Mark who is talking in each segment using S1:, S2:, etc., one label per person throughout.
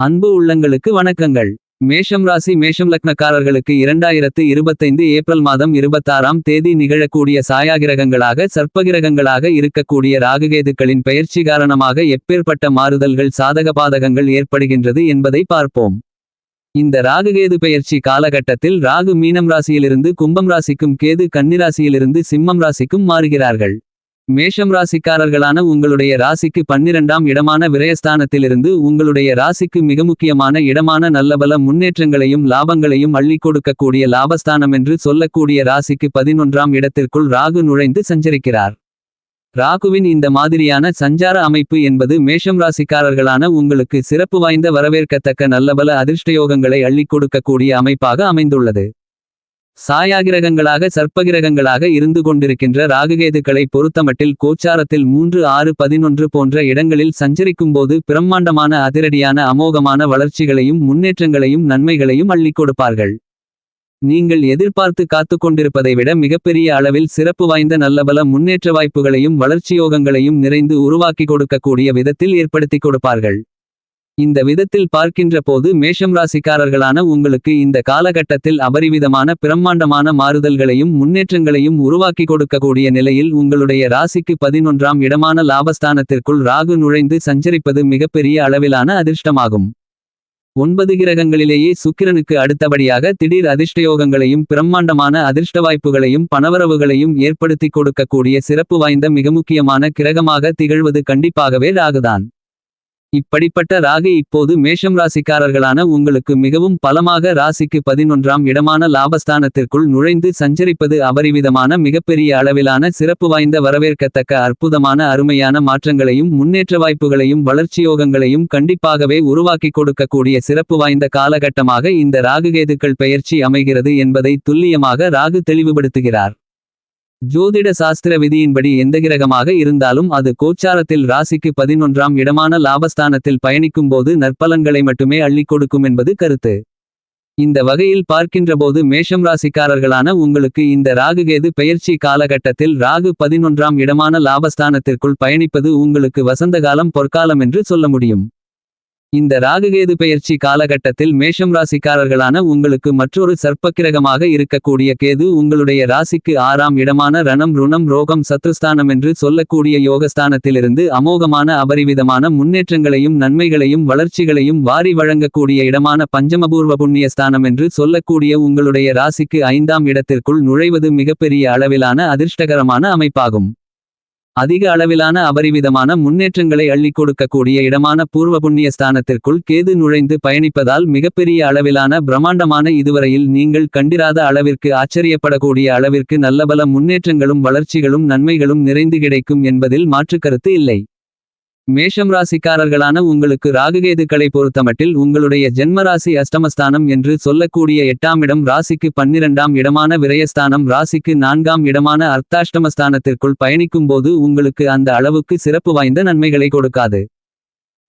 S1: அன்பு உள்ளங்களுக்கு வணக்கங்கள். மேஷம் ராசி மேஷம் லக்னக்காரர்களுக்கு இரண்டாயிரத்து இருபத்தைந்து ஏப்ரல் மாதம் இருபத்தாறாம் தேதி நிகழக்கூடிய சாயாகிரகங்களாக சர்ப்பகிரகங்களாக இருக்கக்கூடிய ராகுகேதுக்களின் பயிற்சி காரணமாக எப்பேற்பட்ட மாறுதல்கள் சாதக பாதகங்கள் ஏற்படுகின்றது என்பதை பார்ப்போம். இந்த ராகுகேது பெயர்ச்சி காலகட்டத்தில் ராகு மீனம் ராசியிலிருந்து கும்பம் ராசிக்கும் கேது கன்னிராசியிலிருந்து சிம்மம் ராசிக்கும் மாறுகிறார்கள். மேஷம் ராசிக்காரர்களான உங்களுடைய ராசிக்கு பன்னிரண்டாம் இடமான விரயஸ்தானத்திலிருந்து உங்களுடைய ராசிக்கு மிக முக்கியமான இடமான நல்லபல முன்னேற்றங்களையும் லாபங்களையும் அள்ளி கொடுக்கக்கூடிய லாபஸ்தானம் என்று சொல்லக்கூடிய ராசிக்கு பதினொன்றாம் இடத்திற்குள் ராகு நுழைந்து சஞ்சரிக்கிறார். ராகுவின் இந்த மாதிரியான சஞ்சார அமைப்பு என்பது மேஷம் ராசிக்காரர்களான உங்களுக்கு சிறப்பு வாய்ந்த வரவேற்கத்தக்க நல்லபல அதிர்ஷ்டயோகங்களை அள்ளி கொடுக்கக்கூடிய அமைப்பாக அமைந்துள்ளது. சாயாகிரகங்களாக சர்ப்பகிரகங்களாக இருந்து கொண்டிருக்கின்ற ராகுகேதுக்களை பொறுத்தமட்டில் கோச்சாரத்தில் மூன்று ஆறு பதினொன்று போன்ற இடங்களில் சஞ்சரிக்கும்போது பிரம்மாண்டமான அதிரடியான அமோகமான வளர்ச்சிகளையும் முன்னேற்றங்களையும் நன்மைகளையும் அள்ளிக் கொடுப்பார்கள். நீங்கள் எதிர்பார்த்து காத்துக் கொண்டிருப்பதை விட மிகப்பெரிய அளவில் சிறப்பு வாய்ந்த நல்லபல முன்னேற்ற வாய்ப்புகளையும் வளர்ச்சியோகங்களையும் நிறைந்து உருவாக்கி கொடுக்கக்கூடிய விதத்தில் ஏற்படுத்திக் கொடுப்பார்கள். இந்த விதத்தில் பார்க்கின்ற போது மேஷம் ராசிக்காரர்களான உங்களுக்கு இந்த காலகட்டத்தில் அபரிவிதமான பிரம்மாண்டமான மாறுதல்களையும் முன்னேற்றங்களையும் உருவாக்கி கொடுக்கக்கூடிய நிலையில் உங்களுடைய ராசிக்கு பதினொன்றாம் இடமான லாபஸ்தானத்திற்குள் ராகு நுழைந்து சஞ்சரிப்பது மிகப்பெரிய அளவிலான அதிர்ஷ்டமாகும். ஒன்பது கிரகங்களிலேயே சுக்கிரனுக்கு அடுத்தபடியாக திடீர் அதிர்ஷ்டயோகங்களையும் பிரம்மாண்டமான அதிர்ஷ்ட வாய்ப்புகளையும் பணவரவுகளையும் ஏற்படுத்திக் கொடுக்கக்கூடிய சிறப்பு வாய்ந்த மிக முக்கியமான கிரகமாக திகழ்வது கண்டிப்பாகவே ராகுதான். இப்படிப்பட்ட ராகு இப்போது மேஷம் ராசிக்காரர்களான உங்களுக்கு மிகவும் பலமாக ராசிக்கு பதினொன்றாம் இடமான லாபஸ்தானத்திற்குள் நுழைந்து சஞ்சரிப்பது அபரிவிதமான மிகப்பெரிய அளவிலான சிறப்பு வாய்ந்த வரவேற்கத்தக்க அற்புதமான அருமையான மாற்றங்களையும் முன்னேற்ற வாய்ப்புகளையும் வளர்ச்சியோகங்களையும் கண்டிப்பாகவே உருவாக்கிக் கொடுக்கக்கூடிய சிறப்பு வாய்ந்த காலகட்டமாக இந்த ராகுகேதுக்கள் பெயர்ச்சி அமைகிறது என்பதை துல்லியமாக ராகு தெளிவுபடுத்துகிறார். ஜோதிட சாஸ்திர விதியின்படி எந்த கிரகமாக இருந்தாலும் அது கோச்சாரத்தில் ராசிக்கு பதினொன்றாம் இடமான லாபஸ்தானத்தில் பயணிக்கும்போது நற்பலன்களை மட்டுமே அள்ளிக் கொடுக்கும் என்பது கருத்து. இந்த வகையில் பார்க்கின்றபோது மேஷம் ராசிக்காரர்களான உங்களுக்கு இந்த ராகுகேது பெயர்ச்சி காலகட்டத்தில் ராகு பதினொன்றாம் இடமான லாபஸ்தானத்திற்குள் பயணிப்பது உங்களுக்கு வசந்தகாலம் பொற்காலம் என்று சொல்ல முடியும். இந்த ராகுகேது பெயர்ச்சி காலகட்டத்தில் மேஷம் ராசிக்காரர்களான உங்களுக்கு மற்றொரு சர்ப்பக்கிரகமாக இருக்கக்கூடிய கேது உங்களுடைய ராசிக்கு ஆறாம் இடமான ரணம் ருணம் ரோகம் சத்ருஸ்தானம் என்று சொல்லக்கூடிய யோகஸ்தானத்திலிருந்து அமோகமான அபரிவிதமான முன்னேற்றங்களையும் நன்மைகளையும் வளர்ச்சிகளையும் வாரி வழங்கக்கூடிய இடமான பஞ்சமபூர்வ புண்ணியஸ்தானம் என்று சொல்லக்கூடிய உங்களுடைய ராசிக்கு ஐந்தாம் இடத்திற்குள் நுழைவது மிகப்பெரிய அளவிலான அதிர்ஷ்டகரமான அமைப்பாகும். அதிக அளவிலான அபரிவிதமான முன்னேற்றங்களை அள்ளிக் கொடுக்கக்கூடிய இடமான பூர்வ புண்ணிய ஸ்தானத்திற்குள் கேது நுழைந்து பயணிப்பதால் மிகப்பெரிய அளவிலான பிரம்மாண்டமான இதுவரையில் நீங்கள் கண்டிராத அளவிற்கு ஆச்சரியப்படக்கூடிய அளவிற்கு நல்லபல முன்னேற்றங்களும் வளர்ச்சிகளும் நன்மைகளும் நிறைந்து கிடைக்கும் என்பதில் மாற்றுக்கருத்து இல்லை. மேஷம் ராசிக்காரர்களான உங்களுக்கு ராகுகேதுக்களை பொறுத்தமட்டில் உங்களுடைய ஜென்மராசி அஷ்டமஸ்தானம் என்று சொல்லக்கூடிய எட்டாம் இடம் ராசிக்கு பன்னிரண்டாம் இடமான விரயஸ்தானம் ராசிக்கு நான்காம் இடமான அர்த்தாஷ்டமஸ்தானத்திற்குள் பயணிக்கும்போது உங்களுக்கு அந்த அளவுக்கு சிறப்பு வாய்ந்த நன்மைகளை கொடுக்காது.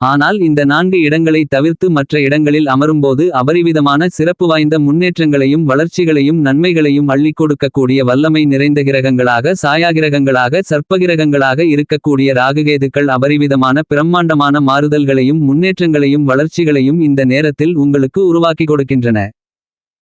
S1: ஆனால் இந்த நான்கு இடங்களை தவிர்த்து மற்ற இடங்களில் அமரும்போது அபரிவிதமான சிறப்பு வாய்ந்த முன்னேற்றங்களையும் வளர்ச்சிகளையும் நன்மைகளையும் அள்ளிக் கொடுக்கக்கூடிய வல்லமை நிறைந்த கிரகங்களாக சாயாகிரகங்களாக சர்ப்பகிரகங்களாக இருக்கக்கூடிய ராகுகேதுக்கள் அபரிவிதமான பிரம்மாண்டமான மாறுதல்களையும் முன்னேற்றங்களையும் வளர்ச்சிகளையும் இந்த நேரத்தில் உங்களுக்கு உருவாக்கி கொடுக்கின்றன.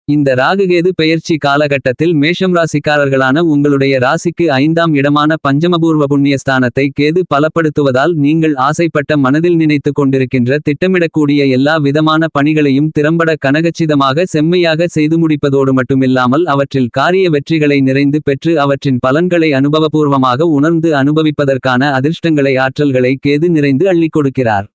S1: இந்த ராகுகேது பெயர்ச்சி காலகட்டத்தில் மேஷம் ராசிக்காரர்களான உங்களுடைய ராசிக்கு ஐந்தாம் இடமான பஞ்சமபூர்வ புண்ணியஸ்தானத்தை கேது பலப்படுத்துவதால் நீங்கள் ஆசைப்பட்ட மனதில் நினைத்து கொண்டிருக்கின்ற திட்டமிடக்கூடிய எல்லா விதமான பணிகளையும் திறம்பட கனகச்சிதமாக செம்மையாக செய்து முடிப்பதோடு மட்டுமில்லாமல் அவற்றில் காரிய வெற்றிகளை நிறைந்து பெற்று அவற்றின் பலன்களை அனுபவபூர்வமாக உணர்ந்து அனுபவிப்பதற்கான அதிர்ஷ்டங்களை ஆற்றல்களை கேது நிறைந்து அள்ளிக் கொடுக்கிறார்.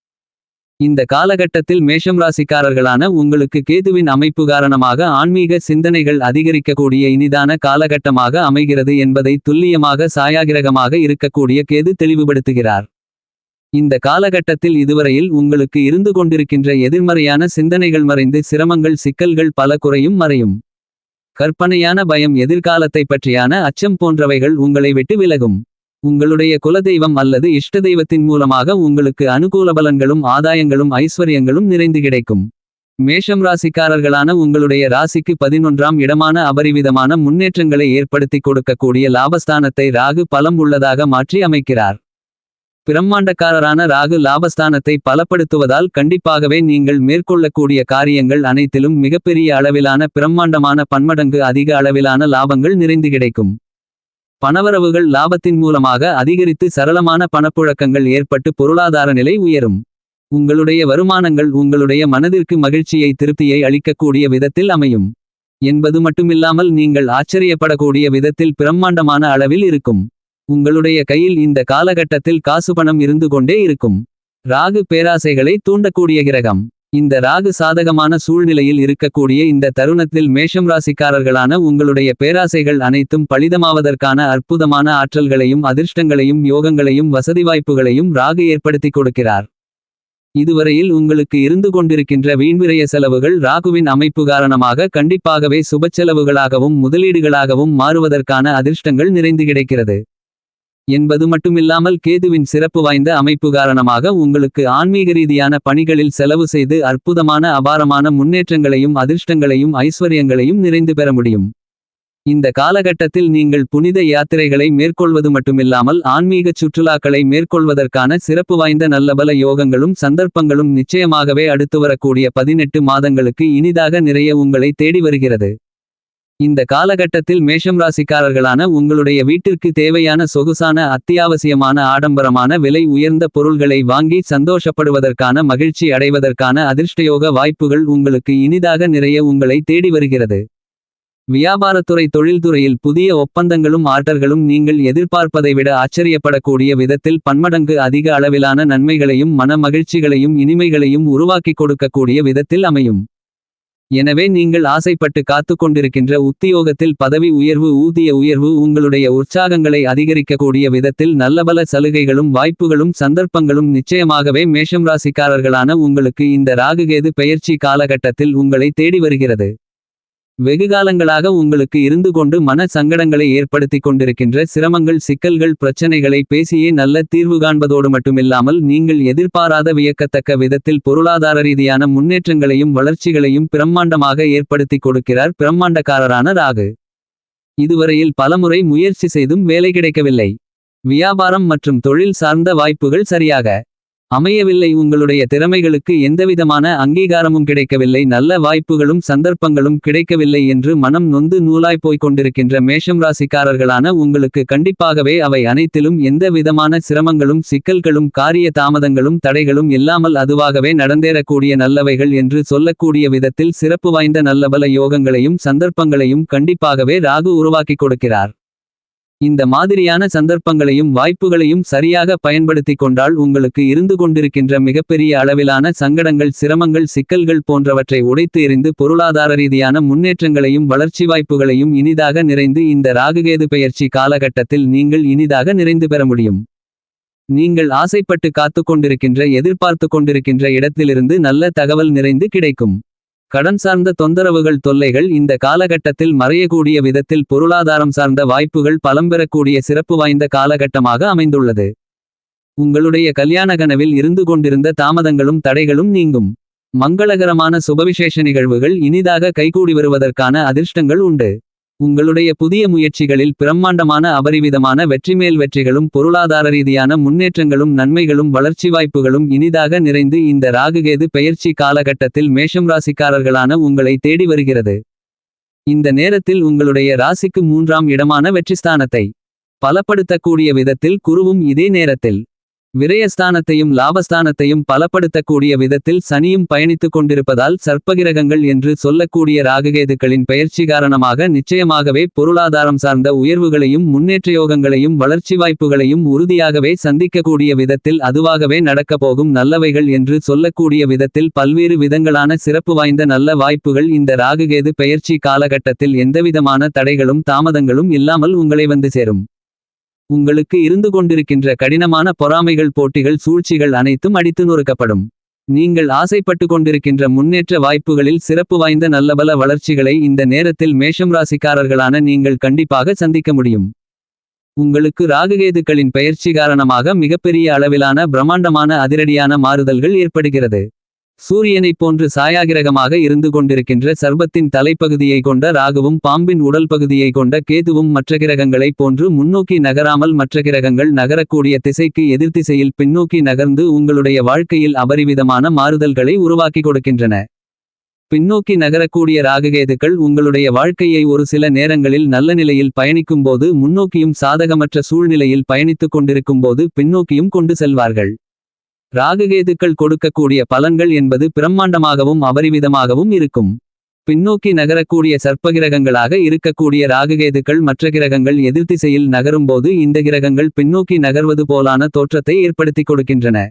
S1: இந்த காலகட்டத்தில் மேஷம் ராசிக்காரர்களான உங்களுக்கு கேதுவின் அமைப்பு காரணமாக ஆன்மீக சிந்தனைகள் அதிகரிக்கக்கூடிய இனிதான காலகட்டமாக அமைகிறது என்பதை துல்லியமாக சாயாகிரகமாக இருக்கக்கூடிய கேது தெளிவுபடுத்துகிறார். இந்த காலகட்டத்தில் இதுவரையில் உங்களுக்கு இருந்து கொண்டிருக்கின்ற எதிர்மறையான சிந்தனைகள் மறைந்து சிரமங்கள் சிக்கல்கள் பல குறையும் மறையும். கற்பனையான பயம் எதிர்காலத்தை பற்றியான அச்சம் போன்றவைகள் உங்களை விட்டு விலகும். உங்களுடைய குலதெய்வம் அல்லது இஷ்ட தெய்வத்தின் மூலமாக உங்களுக்கு அனுகூல பலன்களும் ஆதாயங்களும் ஐஸ்வர்யங்களும் நிறைந்து கிடைக்கும். மேஷம் ராசிக்காரர்களான உங்களுடைய ராசிக்கு பதினொன்றாம் இடமான அபரிவிதமான முன்னேற்றங்களை ஏற்படுத்திக் கொடுக்கக்கூடிய லாபஸ்தானத்தை ராகு பலம் உள்ளதாக மாற்றி அமைக்கிறார். பிரம்மாண்டக்காரரான ராகு லாபஸ்தானத்தை பலப்படுத்துவதால் கண்டிப்பாகவே நீங்கள் மேற்கொள்ளக்கூடிய காரியங்கள் அனைத்திலும் மிகப்பெரிய அளவிலான பிரம்மாண்டமான பன்மடங்கு அதிக அளவிலான லாபங்கள் நிறைந்து கிடைக்கும். பணவரவுகள் லாபத்தின் மூலமாக அதிகரித்து சரளமான பணப்புழக்கங்கள் ஏற்பட்டு பொருளாதார நிலை உயரும். உங்களுடைய வருமானங்கள் உங்களுடைய மனதிற்கு மகிழ்ச்சியை திருப்தியை அளிக்கக்கூடிய விதத்தில் அமையும். என்பது மட்டுமில்லாமல் நீங்கள் ஆச்சரியப்படக்கூடிய விதத்தில் பிரம்மாண்டமான அளவில் இருக்கும். உங்களுடைய கையில் இந்த காலகட்டத்தில் காசு பணம் இருந்து கொண்டே இருக்கும். ராகு பேராசைகளை தூண்டக்கூடிய கிரகம். இந்த ராகு சாதகமான சூழ்நிலையில் இருக்கக்கூடிய இந்த தருணத்தில் மேஷம் ராசிக்காரர்களான உங்களுடைய பேராசைகள் அனைத்தும் பலிதமாவதற்கான அற்புதமான ஆற்றல்களையும் அதிர்ஷ்டங்களையும் யோகங்களையும் வசதி வாய்ப்புகளையும் ராகு ஏற்படுத்தி கொடுக்கிறார். இதுவரையில் உங்களுக்கு இருந்து கொண்டிருக்கின்ற வீண்விரய செலவுகள் ராகுவின் அமைப்பு காரணமாக கண்டிப்பாகவே சுபச்செலவுகளாகவும் முதலீடுகளாகவும் மாறுவதற்கான அதிர்ஷ்டங்கள் நிறைந்து கிடைக்கிறது. என்பது மட்டுமில்லாமல் கேதுவின் சிறப்பு வாய்ந்த அமைப்பு காரணமாக உங்களுக்கு ஆன்மீக ரீதியான பணிகளில் செலவு செய்து அற்புதமான அபாரமான முன்னேற்றங்களையும் அதிர்ஷ்டங்களையும் ஐஸ்வர்யங்களையும் நிறைந்து பெற முடியும். இந்த காலகட்டத்தில் நீங்கள் புனித யாத்திரைகளை மேற்கொள்வது மட்டுமில்லாமல் ஆன்மீகச் சுற்றுலாக்களை மேற்கொள்வதற்கான சிறப்பு வாய்ந்த நல்லபல யோகங்களும் சந்தர்ப்பங்களும் நிச்சயமாகவே அடுத்து வரக்கூடிய பதினெட்டு மாதங்களுக்கு இனிதாக நிறைய உங்களை தேடி வருகிறது. இந்த காலகட்டத்தில் மேஷம் ராசிக்காரர்களான உங்களுடைய வீட்டிற்கு தேவையான சொகுசான அத்தியாவசியமான ஆடம்பரமான விலை உயர்ந்த பொருள்களை வாங்கி சந்தோஷப்படுவதற்கான மகிழ்ச்சி அடைவதற்கான அதிர்ஷ்டயோக வாய்ப்புகள் உங்களுக்கு இனிதாக நிறைய உங்களை தேடி வருகிறது. வியாபாரத்துறை தொழில்துறையில் புதிய ஒப்பந்தங்களும் ஆர்டர்களும் நீங்கள் எதிர்பார்ப்பதை விட ஆச்சரியப்படக்கூடிய விதத்தில் பன்மடங்கு அதிக அளவிலான நன்மைகளையும் மன மகிழ்ச்சிகளையும் இனிமைகளையும் உருவாக்கிக் கொடுக்கக்கூடிய விதத்தில் அமையும். எனவே நீங்கள் ஆசைப்பட்டு காத்து கொண்டிருக்கின்ற உத்தியோகத்தில் பதவி உயர்வு ஊதிய உயர்வு உங்களுடைய உற்சாகங்களை அதிகரிக்கக்கூடிய விதத்தில் நல்லபல சலுகைகளும் வாய்ப்புகளும் சந்தர்ப்பங்களும் நிச்சயமாகவே மேஷம் ராசிக்காரர்களான உங்களுக்கு இந்த ராகுகேது பெயர்ச்சி காலகட்டத்தில் உங்களை தேடி வருகிறது. வெகுகாலங்களாக உங்களுக்கு இருந்து கொண்டு மன சங்கடங்களை ஏற்படுத்திக் கொண்டிருக்கின்ற சிரமங்கள் சிக்கல்கள் பிரச்சனைகளை பேசியே நல்ல தீர்வு காண்பதோடு மட்டுமில்லாமல் நீங்கள் எதிர்பாராத வியக்கத்தக்க விதத்தில் பொருளாதார ரீதியான முன்னேற்றங்களையும் வளர்ச்சிகளையும் பிரம்மாண்டமாக ஏற்படுத்திக் கொடுக்கிறார் பிரம்மாண்டக்காரரான ராகு. இதுவரையில் பலமுறை முயற்சி செய்தும் வேலை கிடைக்கவில்லை. வியாபாரம் மற்றும் தொழில் சார்ந்த வாய்ப்புகள் சரியாக அமையவில்லை. உங்களுடைய திறமைகளுக்கு எந்தவிதமான அங்கீகாரமும் கிடைக்கவில்லை. நல்ல வாய்ப்புகளும் சந்தர்ப்பங்களும் கிடைக்கவில்லை என்று மனம் நொந்து நூலாய் போய்க் கொண்டிருக்கின்ற மேஷம் ராசிக்காரர்களான உங்களுக்கு கண்டிப்பாகவே அவை அனைத்திலும் எந்த விதமான சிரமங்களும் சிக்கல்களும் காரிய தாமதங்களும் தடைகளும் இல்லாமல் அதுவாகவே நடந்தேறக்கூடிய நல்லவைகள் என்று சொல்லக்கூடிய விதத்தில் சிறப்பு வாய்ந்த நல்லபல யோகங்களையும் சந்தர்ப்பங்களையும் கண்டிப்பாகவே ராகு உருவாக்கிக் கொடுக்கிறார். இந்த மாதிரியான சந்தர்ப்பங்களையும் வாய்ப்புகளையும் சரியாக பயன்படுத்திக் கொண்டால் உங்களுக்கு இருந்து கொண்டிருக்கின்ற மிகப்பெரிய அளவிலான சங்கடங்கள் சிரமங்கள் சிக்கல்கள் போன்றவற்றை உடைத்து எறிந்து பொருளாதார ரீதியான முன்னேற்றங்களையும் வளர்ச்சி வாய்ப்புகளையும் இனிதாக நிறைந்து இந்த ராகுகேது பெயர்ச்சி காலகட்டத்தில் நீங்கள் இனிதாக நிறைந்து பெற முடியும். நீங்கள் ஆசைப்பட்டு காத்து கொண்டிருக்கின்ற எதிர்பார்த்து கொண்டிருக்கின்ற இடத்திலிருந்து நல்ல தகவல் நிறைந்து கிடைக்கும். கடன் சார்ந்த தொந்தரவுகள் தொல்லைகள் இந்த காலகட்டத்தில் மறையக்கூடிய விதத்தில் பொருளாதாரம் சார்ந்த வாய்ப்புகள் பலம்பெறக்கூடிய சிறப்பு வாய்ந்த காலகட்டமாக அமைந்துள்ளது. உங்களுடைய கல்யாண கனவில் இருந்து கொண்டிருந்த தாமதங்களும் தடைகளும் நீங்கும். மங்களகரமான சுபவிசேஷ நிகழ்வுகள் இனிதாக கைகூடி வருவதற்கான அதிர்ஷ்டங்கள் உண்டு. உங்களுடைய புதிய முயற்சிகளில் பிரம்மாண்டமான அபரிவிதமான வெற்றிமேல் வெற்றிகளும் பொருளாதார ரீதியான முன்னேற்றங்களும் நன்மைகளும் வளர்ச்சி வாய்ப்புகளும் இனிதாக நிறைந்து இந்த ராகுகேது பெயர்ச்சி காலகட்டத்தில் மேஷம் ராசிக்காரர்களான உங்களை தேடி வருகிறது. இந்த நேரத்தில் உங்களுடைய ராசிக்கு மூன்றாம் இடமான வெற்றிஸ்தானத்தை பலப்படுத்தக்கூடிய விதத்தில் குருவும் இதே நேரத்தில். விரயஸ்தானத்தையும் லாபஸ்தானத்தையும் பலப்படுத்தக்கூடிய விதத்தில் சனியும் பயணித்துக் கொண்டிருப்பதால் சர்ப்பகிரகங்கள் என்று சொல்லக்கூடிய ராககேதுக்களின் பெயர்ச்சி காரணமாக நிச்சயமாகவே பொருளாதாரம் சார்ந்த உயர்வுகளையும் முன்னேற்றயோகங்களையும் வளர்ச்சி வாய்ப்புகளையும் உறுதியாகவே சந்திக்கக்கூடிய விதத்தில் அதுவாகவே நடக்கப் போகும் நல்லவைகள் என்று சொல்லக்கூடிய விதத்தில் பல்வேறு விதங்களான சிறப்பு வாய்ந்த நல்ல வாய்ப்புகள் இந்த ராகுகேது பெயர்ச்சி காலகட்டத்தில் எந்தவிதமான தடைகளும் தாமதங்களும் இல்லாமல் உங்களை வந்து சேரும். உங்களுக்கு இருந்து கொண்டிருக்கின்ற கடினமான பொறாமைகள் போட்டிகள் சூழ்ச்சிகள் அனைத்தும் அடித்து நொறுக்கப்படும். நீங்கள் ஆசைப்பட்டு கொண்டிருக்கின்ற முன்னேற்ற வாய்ப்புகளில் சிறப்பு வாய்ந்த நல்லபல வளர்ச்சிகளை இந்த நேரத்தில் மேஷம் ராசிக்காரர்களான நீங்கள் கண்டிப்பாக சந்திக்க முடியும். உங்களுக்கு ராகுகேதுக்களின் பெயர்ச்சி காரணமாக மிகப்பெரிய அளவிலான பிரம்மாண்டமான அதிரடியான மாறுதல்கள் ஏற்படுகிறது. சூரியனைப் போன்று சாயாகிரகமாக இருந்து கொண்டிருக்கின்ற சர்பத்தின் தலைப்பகுதியை கொண்ட ராகுவும் பாம்பின் உடல் பகுதியை கொண்ட கேதுவும் மற்ற கிரகங்களைப் போன்று முன்னோக்கி நகராமல் மற்ற கிரகங்கள் நகரக்கூடிய திசைக்கு எதிர்த்திசையில் பின்னோக்கி நகர்ந்து உங்களுடைய வாழ்க்கையில் அபரிவிதமான மாறுதல்களை உருவாக்கி கொடுக்கின்றன. பின்னோக்கி நகரக்கூடிய ராககேதுக்கள் உங்களுடைய வாழ்க்கையை ஒரு சில நேரங்களில் நல்ல நிலையில் பயணிக்கும்போது முன்னோக்கியும் சாதகமற்ற சூழ்நிலையில் பயணித்துக் கொண்டிருக்கும்போது பின்னோக்கியும் கொண்டு செல்வார்கள். ராகுகேதுக்கள் கொடுக்கக்கூடிய பலன்கள் என்பது பிரம்மாண்டமாகவும் அபரிவிதமாகவும் இருக்கும். பின்னோக்கி நகரக்கூடிய சர்ப்பகிரகங்களாக இருக்கக்கூடிய ராகுகேதுக்கள் மற்ற கிரகங்கள் எதிர்த்திசையில் நகரும்போது இந்த கிரகங்கள் பின்னோக்கி நகர்வது போலான தோற்றத்தை ஏற்படுத்திக் கொடுக்கின்றன.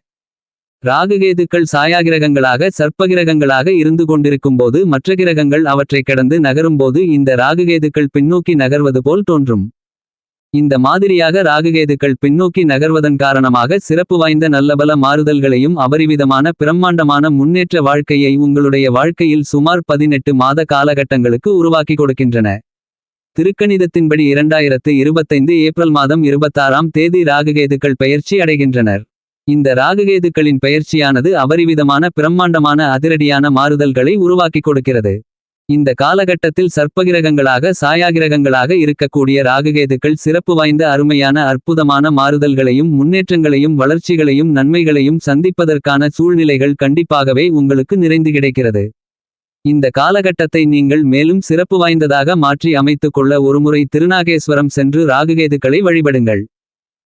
S1: ராகுகேதுக்கள் சாயாகிரகங்களாக சர்ப்பகிரகங்களாக இருந்து கொண்டிருக்கும்போது மற்ற கிரகங்கள் அவற்றைக் கடந்து நகரும்போது இந்த ராகுகேதுக்கள் பின்னோக்கி நகர்வது போல் தோன்றும். இந்த மாதிரியாக ராகுகேதுக்கள் பின்னோக்கி நகர்வதன் காரணமாக சிறப்பு வாய்ந்த நல்லபல மாறுதல்களையும் அபரிவிதமான பிரம்மாண்டமான முன்னேற்ற வாழ்க்கையை உங்களுடைய வாழ்க்கையில் சுமார் பதினெட்டு மாத காலகட்டங்களுக்கு உருவாக்கி கொடுக்கின்றன. திருக்கணிதத்தின்படி இரண்டாயிரத்து இருபத்தைந்து ஏப்ரல் மாதம் இருபத்தாறாம் தேதி ராகுகேதுக்கள் பெயர்ச்சி அடைகின்றனர். இந்த ராகுகேதுக்களின் பெயர்ச்சியானது அபரிவிதமான பிரம்மாண்டமான அதிரடியான மாறுதல்களை உருவாக்கி கொடுக்கிறது. இந்த காலகட்டத்தில் சர்ப்பகிரகங்களாக சாயாகிரகங்களாக இருக்கக்கூடிய ராகுகேதுக்கள் சிறப்பு வாய்ந்த அருமையான அற்புதமான மாறுதல்களையும் முன்னேற்றங்களையும் வளர்ச்சிகளையும் நன்மைகளையும் சந்திப்பதற்கான சூழ்நிலைகள் கண்டிப்பாகவே உங்களுக்கு நிறைந்து கிடைக்கிறது. இந்த காலகட்டத்தை நீங்கள் மேலும் சிறப்பு வாய்ந்ததாக மாற்றி அமைத்துக்கொள்ள ஒருமுறை திருநாகேஸ்வரம் சென்று ராகுகேதுக்களை வழிபடுங்கள்.